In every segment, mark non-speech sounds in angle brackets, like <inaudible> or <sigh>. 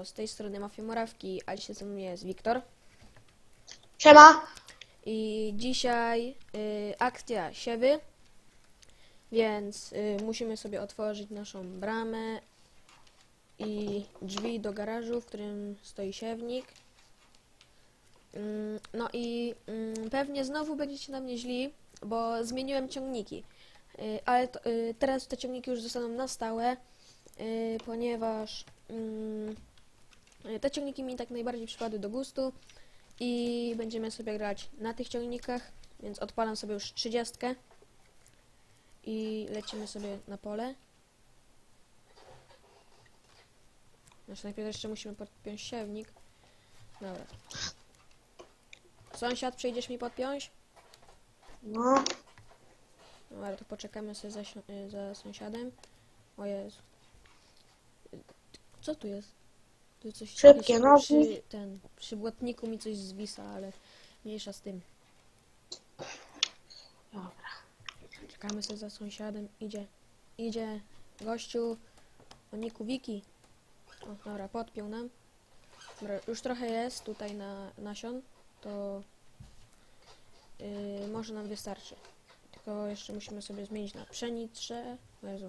Siemanko, z tej strony Mafia Morawki, a dzisiaj ze mną jest Wiktor. Siema. I dzisiaj y, akcja siewy, więc y, musimy sobie otworzyć naszą bramę i drzwi do garażu, w którym stoi siewnik. Ym, no i ym, pewnie znowu będziecie na mnie źli, bo zmieniłem ciągniki. Y, ale to, y, teraz te ciągniki już zostaną na stałe, y, ponieważ ym, y, te ciągniki mi tak najbardziej przypadły do gustu i będziemy sobie grać na tych ciągnikach, więc odpalam sobie już 30 i lecimy sobie na pole. Znaczy najpierw jeszcze musimy podpiąć siewnik. Dobra. Sąsiad, przyjdziesz mi podpiąć? No, Dobra, to poczekamy sobie za, za sąsiadem. O Jezu. Co tu jest? Tu coś Szybkie jakieś nogi. przy, ten, przy błotniku mi coś zwisa, ale mniejsza z tym. dobra. Czekamy sobie za sąsiadem. Idzie, idzie gościu o niku Wiki. O, dobra, podpiął nam. Dobra, już trochę jest tutaj na nasion, to yy, może nam wystarczy. Tylko jeszcze musimy sobie zmienić na pszenicę, o Jezu,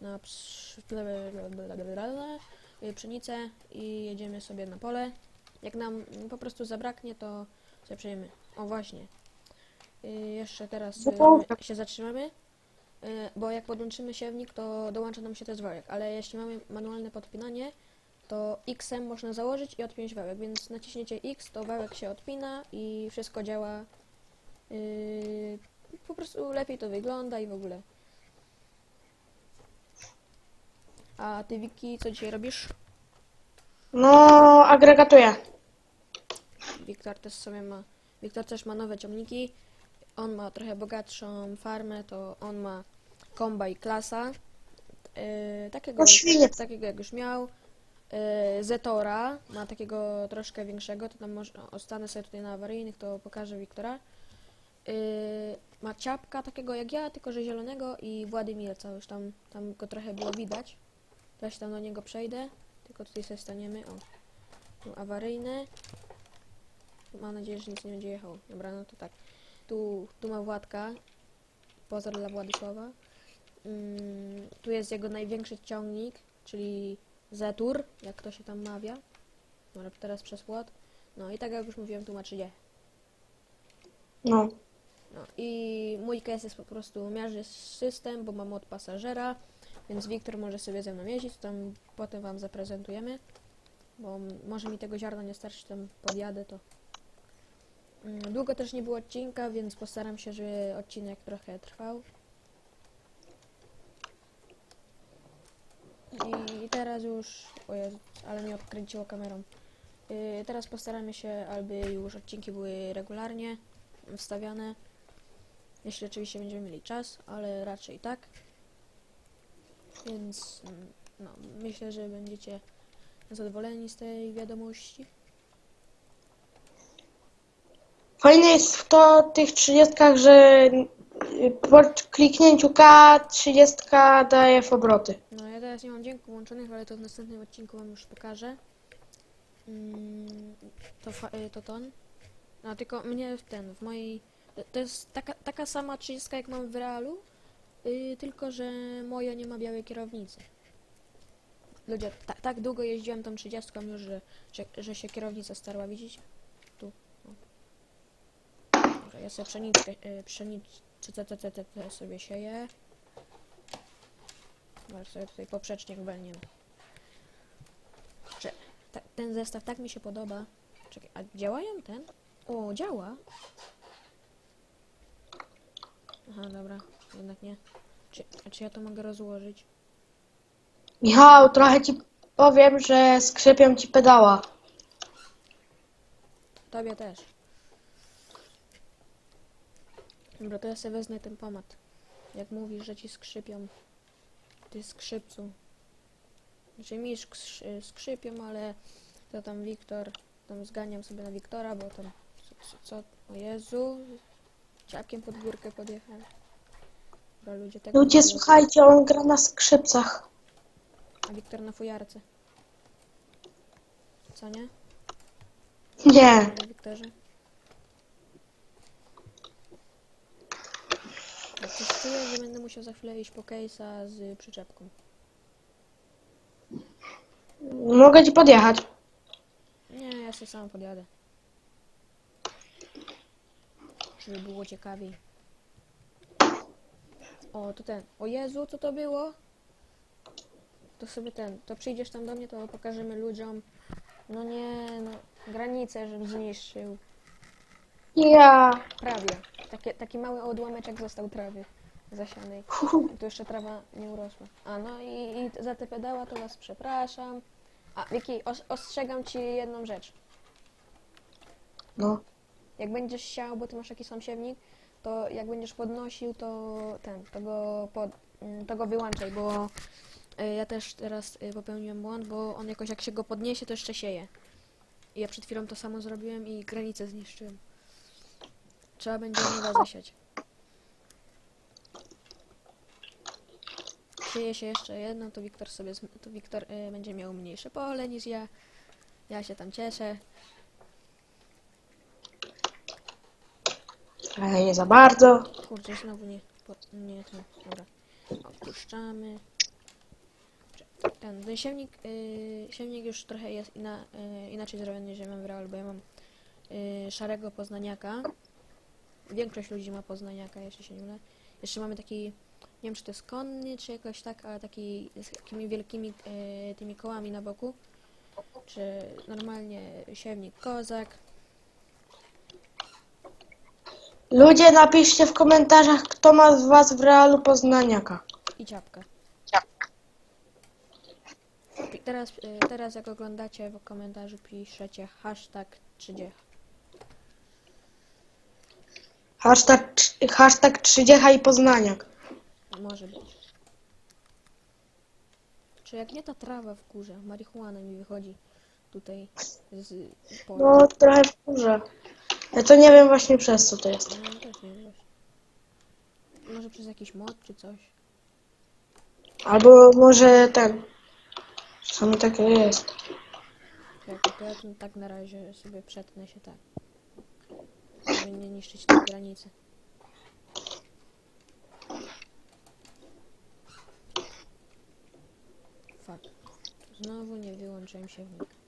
na psz- pszenicę i jedziemy sobie na pole. Jak nam po prostu zabraknie, to sobie przejdziemy. O właśnie. Yy, jeszcze teraz Dobra. się zatrzymamy. Bo jak podłączymy siewnik, to dołącza nam się też wałek, ale jeśli mamy manualne podpinanie, to X-em można założyć i odpiąć wałek, więc naciśniecie X, to wałek się odpina i wszystko działa. Yy, po prostu lepiej to wygląda i w ogóle. A ty Wiki, co dzisiaj robisz? No, agregatuję. Wiktor też sobie ma. Wiktor też ma nowe ciągniki. On ma trochę bogatszą farmę, to on ma komba i klasa. Yy, takiego, O, świnie. takiego jak już miał. Yy, Zetora ma takiego troszkę większego, to tam można, ostanę sobie tutaj na awaryjnych, to pokażę Wiktora. Yy, ma ciapka takiego jak ja, tylko że zielonego i Władimirca, już tam, tam go trochę było widać. Teraz tam do niego przejdę, tylko tutaj sobie staniemy. O, tu awaryjne. Mam nadzieję, że nic nie będzie jechał. Dobra, no to tak. Tu, tu ma Władka. Pozdro dla Władysława. Mm, tu jest jego największy ciągnik, czyli Zetur, jak to się tam mawia. Dobra, teraz przez płot. No i tak jak już mówiłem, tu ma 30. No. No i mój case jest po prostu miarzy system, bo mam od pasażera, więc Wiktor może sobie ze mną jeździć, tam potem wam zaprezentujemy, bo może mi tego ziarna nie starczy, tam podjadę to. Mm, Długo też nie było odcinka, więc postaram się, żeby odcinek trochę trwał. I teraz już, o Jezu, ale mnie odkręciło kamerą. Yy, teraz postaramy się, aby już odcinki były regularnie wstawiane. Jeśli oczywiście będziemy mieli czas, ale raczej tak. Więc no, myślę, że będziecie zadowoleni z tej wiadomości. Fajne jest w to tych trzydziestkach, że y, po kliknięciu K 30 daje w obroty. No ja teraz nie mam dźwięku włączonych, ale to w następnym odcinku wam już pokażę. Mm, to, y, to ton. No tylko mnie w ten, w mojej... to- To jest taka, taka sama 30 jak mam w realu, y, tylko że moja nie ma białej kierownicy. Ludzie, ta, tak długo jeździłem tą 30 już, że, że, że się kierownica starła, widzicie? Tu. Dobra, ja sobie pszeniczkę, y, pszenicę c- c- c- c- c- sobie sieję. Może sobie tutaj poprzecznik walniemy. Czy ta, ten zestaw tak mi się podoba. Czekaj, a działają ten? O, działa. Aha, dobra, jednak nie. Czy, a czy ja to mogę rozłożyć? Michał, trochę ci powiem, że skrzypią ci pedała. Tobie też. Dobra, to ja sobie wezmę ten pomad. Jak mówisz, że ci skrzypią. Ty skrzypcu. Znaczy mi skrzy- skrzypią, ale to tam Wiktor, tam zganiam sobie na Wiktora, bo tam co, co, co o Jezu, ciapkiem pod górkę podjechałem. Dobra, ludzie tego Ludzie, nie słuchajcie, on gra na skrzypcach. A Wiktor na fujarce. co nie? Nie. Panie Wiktorze? Ja coś czuję, że będę musiał za chwilę iść po case'a z przyczepką. Mogę ci podjechać. Nie, ja sobie sam podjadę. Żeby było ciekawiej. O, to ten. O Jezu, co to było? To sobie ten. To przyjdziesz tam do mnie, to pokażemy ludziom. No nie, no. Granicę, żebym zniszczył. Ja. Prawie. Takie, taki mały odłameczek został trawy zasianej. <laughs> Tu jeszcze trawa nie urosła. A no i, i za te pedała to was przepraszam. A Wiki, os ostrzegam ci jedną rzecz. No. Jak będziesz siał, bo ty masz jakiś sam siewnik, to jak będziesz podnosił, to ten, to go, pod, mm, to go wyłączaj, bo y, ja też teraz y, popełniłem błąd, bo on jakoś jak się go podniesie, to jeszcze sieje. I ja przed chwilą to samo zrobiłem i granicę zniszczyłem. Trzeba będzie nowa zasiać. Sieje się jeszcze jedno, to Wiktor sobie, to Wiktor y, będzie miał mniejsze pole niż ja. Ja się tam cieszę. Ale nie za bardzo. Kurczę, znowu nie. Nie, to. Dobra. Odpuszczamy. Ten, ten siewnik, yy, już trochę jest ina, yy, inaczej zrobiony niż ja mam w realu, bo ja mam yy, szarego poznaniaka. Większość ludzi ma poznaniaka, jeśli się nie mylę. Jeszcze mamy taki, nie wiem czy to jest konny, czy jakoś tak, ale taki z takimi wielkimi yy, tymi kołami na boku. Czy normalnie siewnik kozak. Ludzie, napiszcie w komentarzach, kto ma z was w realu poznaniaka. i ciapkę. I Teraz, y, teraz jak oglądacie w komentarzu piszecie hashtag 30. Hashtag, trz- hashtag 30 i poznaniak. Może być. Czy jak nie ta trawa w górze, marihuana mi wychodzi tutaj z pola. No, trochę w górze. Ja to nie wiem właśnie przez co to jest. No, też nie wiem. Może przez jakiś mod czy coś. Albo może ten. Czasami takie jest. Jak to ja tu tak na razie sobie przetnę się tak. Żeby nie niszczyć tej granicy. Fuck. Znowu nie wyłączyłem siewnika.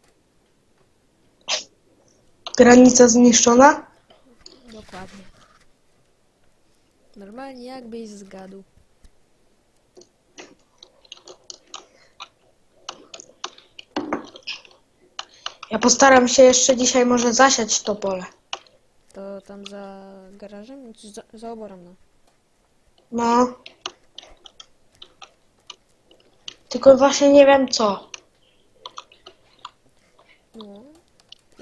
Granica zniszczona? Dokładnie. Normalnie jakbyś zgadł. Ja postaram się jeszcze dzisiaj może zasiać to pole. To tam za garażem? Czy Za, za oborą, no. No. Tylko właśnie nie wiem co. No.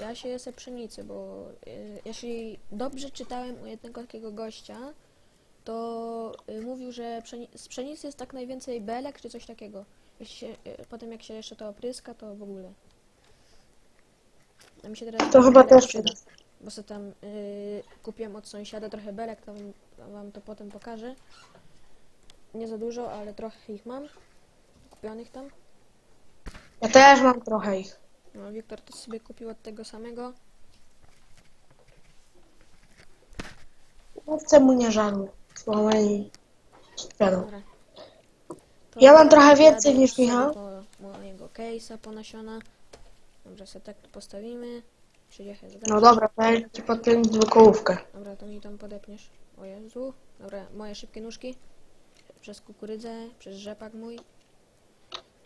Ja się jestem pszenicy, bo y, jeśli dobrze czytałem u jednego takiego gościa, to y, mówił, że pszeni z pszenicy jest tak najwięcej belek czy coś takiego. Jeśli się, y, potem jak się jeszcze to opryska, to w ogóle. A mi się teraz To chyba belek też przyda. Bo sobie tam y, kupiłem od sąsiada trochę belek, to wam, to wam to potem pokażę. Nie za dużo, ale trochę ich mam. Kupionych tam. Ja też mam trochę ich. No, Wiktor to sobie kupił od tego samego. Chcę mu nie żalu. Słomeni. Wiadomo. Dobra. To Ja mam trochę więcej niż sobie Michał. Po mojego case'a, po nasiona. Dobrze, sobie tak tu postawimy. No dobra, ja ci podpiąć dwukołówkę. Dobra, to mi tam podepniesz. O Jezu. Dobra, moje szybkie nóżki. Przez kukurydzę, przez rzepak mój.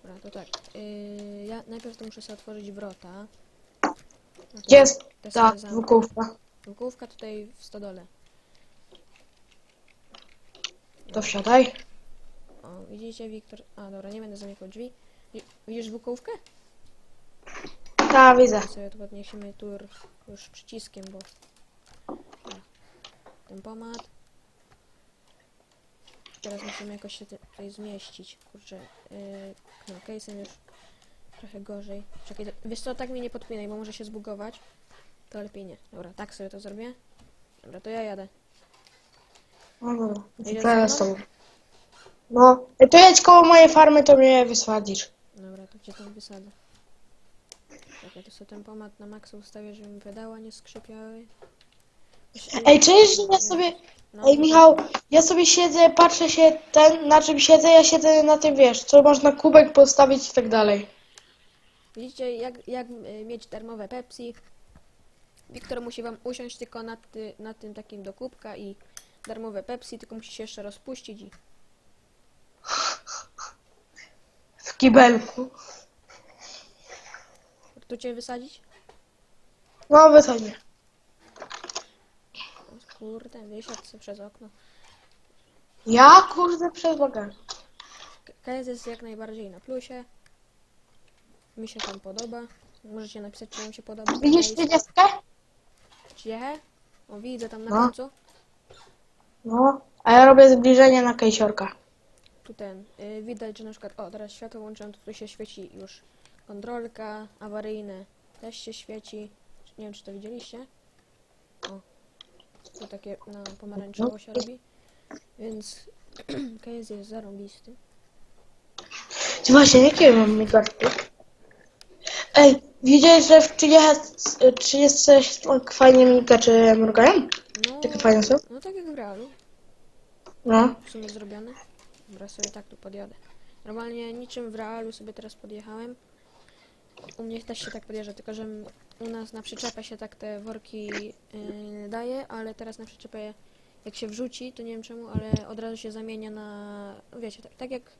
Dobra, to tak. Yy, ja najpierw to muszę sobie otworzyć wrota. No Gdzie jest te ta sobie zamknę. dwukołówka? Łukówka tutaj w stodole. To wsiadaj. O, widzicie, Wiktor. A, dobra, nie będę zamykał drzwi. Wi- Widzisz dwukołówkę? Ta, widzę. sobie tu podniesiemy tur już przyciskiem, bo o, tempomat. Teraz musimy jakoś się tutaj zmieścić. Kurczę, yy, no case'em już trochę gorzej. Czekaj, to- wiesz co, tak mnie nie podpinaj, bo może się zbugować. To lepiej nie. Dobra, tak sobie to zrobię. Dobra, to ja jadę. No dobra, Jedziesz to ja ze z mną? tobą. No, to jedź koło mojej farmy, to mnie wysadzisz. Dobra, to cię tam wysadzę. Ja to sobie ten pomad na maksa ustawię, żeby mi pedała nie skrzypiały. Ej, cześć, ja sobie... No, Ej, Michał, ja sobie siedzę, patrzę się ten, na czym siedzę, ja siedzę na tym, wiesz, co można kubek postawić i tak dalej. Widzicie, jak, jak y, mieć darmowe Pepsi. Wiktor musi wam usiąść tylko na, ty, na tym takim do kubka i darmowe Pepsi, tylko musi się jeszcze rozpuścić i <laughs> W kibelku. tu cię wysadzić? No, wysadnie. Kurde, wysiadł sobie przez okno. Ja, kurde, przez bagaż. KS jest jak najbardziej na plusie. Mi się tam podoba. Możecie napisać, czy wam się podoba. Widzisz KS. trzydziestkę? Gdzie? O, widzę tam na No. końcu. No, a ja robię zbliżenie na kejsiorka. Tu ten. Y, widać, że na przykład. O, teraz światło włączyłem, to tu się świeci już kontrolka, awaryjne też się świeci. Nie wiem, czy to widzieliście. Tu takie na pomarańczowo się robi. Więc <clears throat> KS jest zarąbisty. Czy właśnie, jakie mam migawki? Ej, widziałeś, że w 30, 30 fajnie migacze mrugają? No, Takie fajne są? no tak jak w realu. No. w sumie zrobione. Dobra, sobie tak tu podjadę. Normalnie niczym w realu sobie teraz podjechałem. U mnie też się tak podjeżdża, tylko że u nas na przyczepę się tak te worki yy, daje, ale teraz na przyczepę jak się wrzuci, to nie wiem czemu, ale od razu się zamienia na, wiecie, tak, tak jak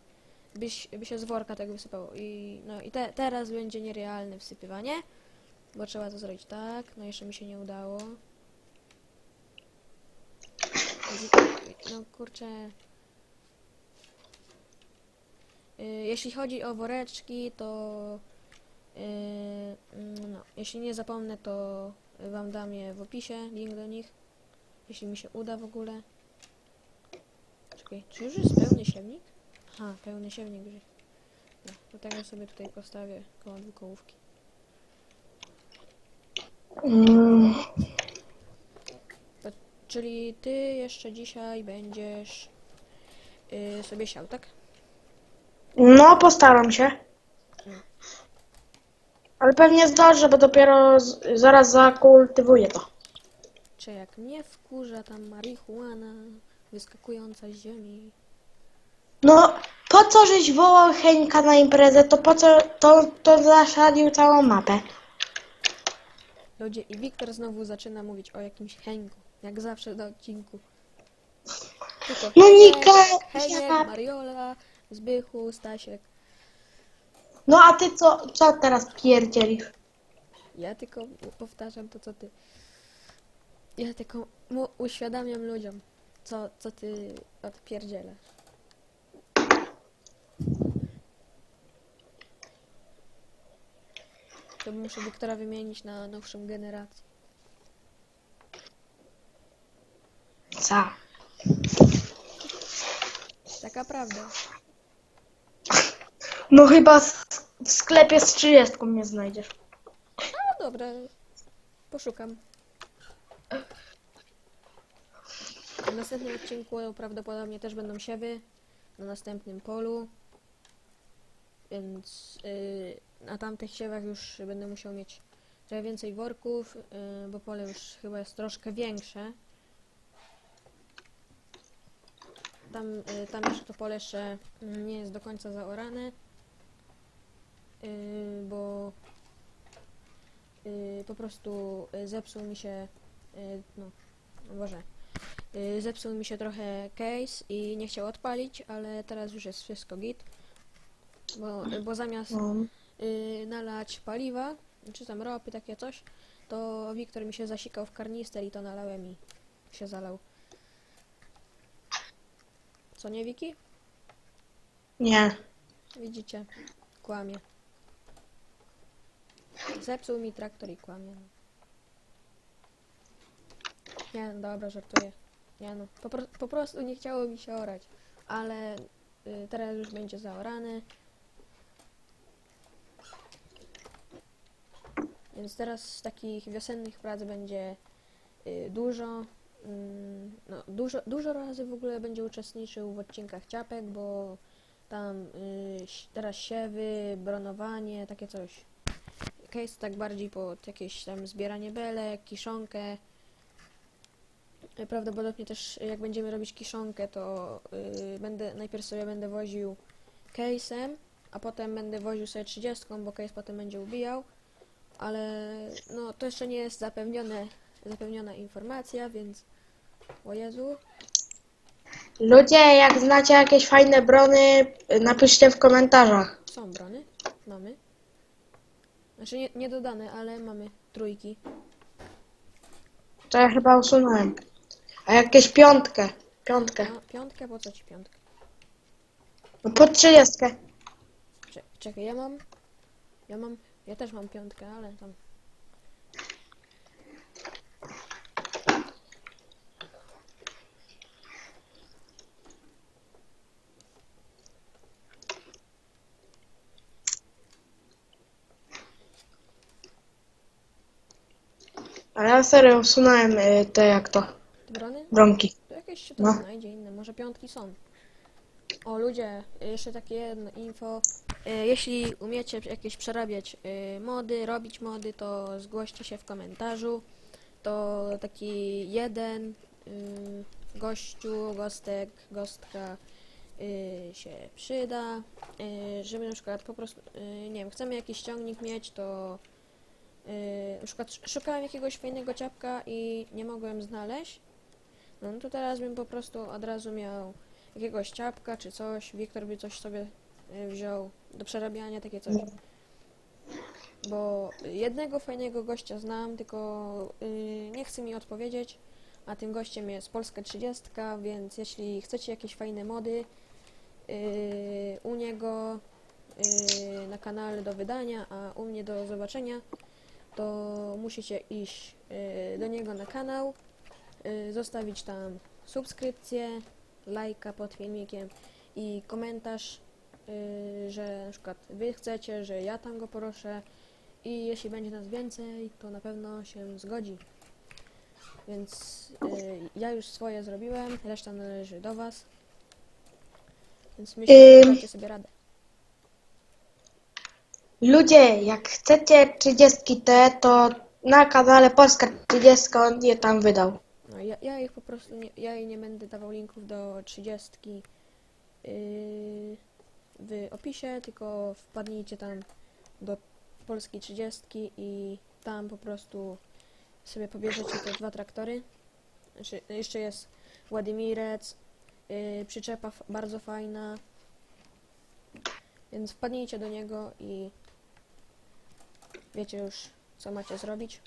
byś, by się z worka tak wysypało. I, no, i te, teraz będzie nierealne wsypywanie, bo trzeba to zrobić tak, no jeszcze mi się nie udało. No kurczę. Y, Jeśli chodzi o woreczki, to no, jeśli nie zapomnę, to wam dam je w opisie, link do nich. Jeśli mi się uda w ogóle. Czekaj, czy już jest pełny siewnik? Aha, pełny siewnik już. No, to tego sobie tutaj postawię koło dwukołówki. Mm, Czyli ty jeszcze dzisiaj będziesz y, sobie siał, tak? no, postaram się. Ale pewnie zdążę, bo dopiero z, zaraz zakultywuję to. Czy jak mnie wkurza tam marihuana wyskakująca z ziemi? No, po co żeś wołał Henka na imprezę, to po co to, to zaszalił całą mapę? Ludzie, i Wiktor znowu zaczyna mówić o jakimś Henku, jak zawsze na odcinku. Tylko No Heniek, Heniek, ja- Mariola, Zbychu, Stasiek. No a ty co, co teraz pierdzielisz? Ja tylko powtarzam to, co ty. Ja tylko mu uświadamiam ludziom, co, co ty odpierdzielasz. To muszę Wiktora wymienić na nowszą generację. Co? Taka prawda. No chyba w sklepie z 30 mnie znajdziesz. No dobra, poszukam. W następnym odcinku prawdopodobnie też będą siewy na następnym polu. Więc yy, na tamtych siewach już będę musiał mieć trochę więcej worków, yy, bo pole już chyba jest troszkę większe. Tam, yy, tam jeszcze to pole jeszcze nie jest do końca zaorane, yy, bo yy, po prostu yy, zepsuł mi się, yy, no, Boże, yy, zepsuł mi się trochę case i nie chciał odpalić, ale teraz już jest wszystko git, bo, bo zamiast yy, nalać paliwa, czy tam ropy, takie coś, to Wiktor mi się zasikał w karnister i to nalałem i się zalał. Co nie, Wiki? Nie. Widzicie, kłamie. Zepsuł mi traktor i kłamie. no. Nie, no dobra, żartuję. Nie no, po, po prostu nie chciało mi się orać. Ale y, teraz już będzie zaorany. Więc teraz z takich wiosennych prac będzie y, dużo. Mm, no, dużo, dużo razy w ogóle będzie uczestniczył w odcinkach ciapek, bo tam y, teraz siewy, bronowanie, takie coś. Case tak bardziej pod jakieś tam zbieranie belek, kiszonkę. Prawdopodobnie też jak będziemy robić kiszonkę, to y, będę najpierw sobie będę woził case'em, a potem będę woził sobie 30, bo case potem będzie ubijał. Ale no to jeszcze nie jest zapewnione, zapewniona informacja, więc o Jezu, Ludzie, jak znacie jakieś fajne brony, napiszcie w komentarzach. są brony, mamy. Znaczy nie, nie dodane, ale mamy trójki. To ja chyba usunąłem. A jakieś piątkę. Piątkę. A piątkę, po co ci piątkę? No pod trzydziestkę. Cze- Czekaj, ja mam. Ja mam. Ja też mam piątkę, ale tam. Ale ja serio usunąłem y, te jak to. Te brony? Bronki. To jakieś się tam No. znajdzie inne. Może piątki są. O ludzie, jeszcze takie jedno info. E, Jeśli umiecie jakieś przerabiać e, mody, robić mody, to zgłoście się w komentarzu. To taki jeden y, gościu, gostek, gostka y, się przyda. Y, żeby na przykład po prostu, y, nie wiem, chcemy jakiś ciągnik mieć, to y, na przykład sz- szukałem jakiegoś fajnego ciapka i nie mogłem znaleźć. No, no to teraz bym po prostu od razu miał jakiegoś ciapka czy coś. Wiktor by coś sobie y, wziął do przerabiania, takie coś. Bo jednego fajnego gościa znam, tylko y, nie chce mi odpowiedzieć, a tym gościem jest Polska 30, więc jeśli chcecie jakieś fajne mody y, u niego y, na kanale do wydania, a u mnie do zobaczenia, to musicie iść y, do niego na kanał, y, zostawić tam subskrypcję, lajka pod filmikiem i komentarz, y, że na przykład wy chcecie, że ja tam go proszę i jeśli będzie nas więcej, to na pewno się zgodzi. Więc ja już swoje zrobiłem, reszta należy do was. Więc myślę, że dacie sobie radę. Ludzie, jak chcecie 30 T, to na kanale Polska 30 on je tam wydał. No, ja, ja ich po prostu nie, ja jej nie będę dawał linków do 30 yy, w opisie, tylko wpadnijcie tam do polskiej 30 i tam po prostu sobie pobierzecie te dwa traktory. Znaczy, jeszcze jest Władimirec, yy, przyczepa bardzo fajna. Więc wpadnijcie do niego i wiecie już co macie zrobić.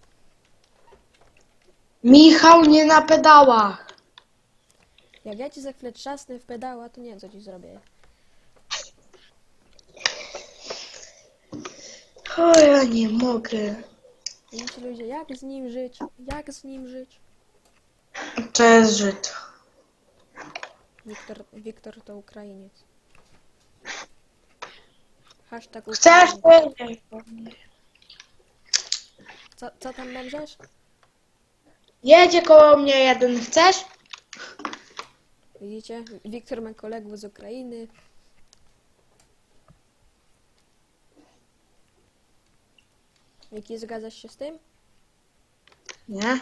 Michał nie na pedałach. Jak ja ci za chwilę trzasnę w pedała, to nie wiem co ci zrobię. O, ja nie mogę. Widzicie ludzie, jak z nim żyć? Jak z nim żyć? Jest Żyd. Wiktor, Wiktor to Ukrainiec. Hashtag Chcesz? Ukrainiec. Nie. Co, co tam będziesz? Jedzie koło mnie jeden. Chcesz? Widzicie? Wiktor ma kolegów z Ukrainy. Wiki, zgadzasz się z tym? Nie.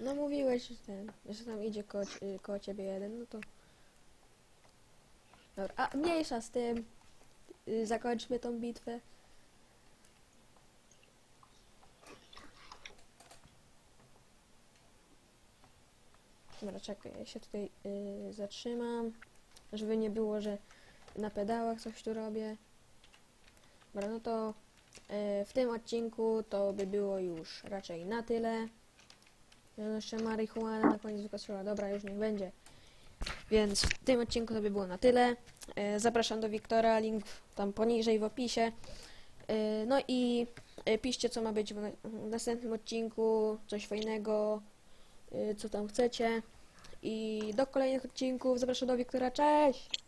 No mówiłeś, że, ten, że tam idzie koło, ci- koło ciebie jeden, no to... Dobra, a mniejsza z tym. Y, Zakończmy tą bitwę. Dobra, czekaj, ja się tutaj y, zatrzymam, żeby nie było, że na pedałach coś tu robię. Dobra, no to y, w tym odcinku to by było już raczej na tyle. Ja jeszcze marihuana na koniec wykończyła. Dobra, już niech będzie. Więc w tym odcinku to by było na tyle. E, Zapraszam do Wiktora, link tam poniżej w opisie. E, No i e, piszcie, co ma być w na- w następnym odcinku, coś fajnego, co tam chcecie. I do kolejnych odcinków zapraszam do Wiktora. Cześć!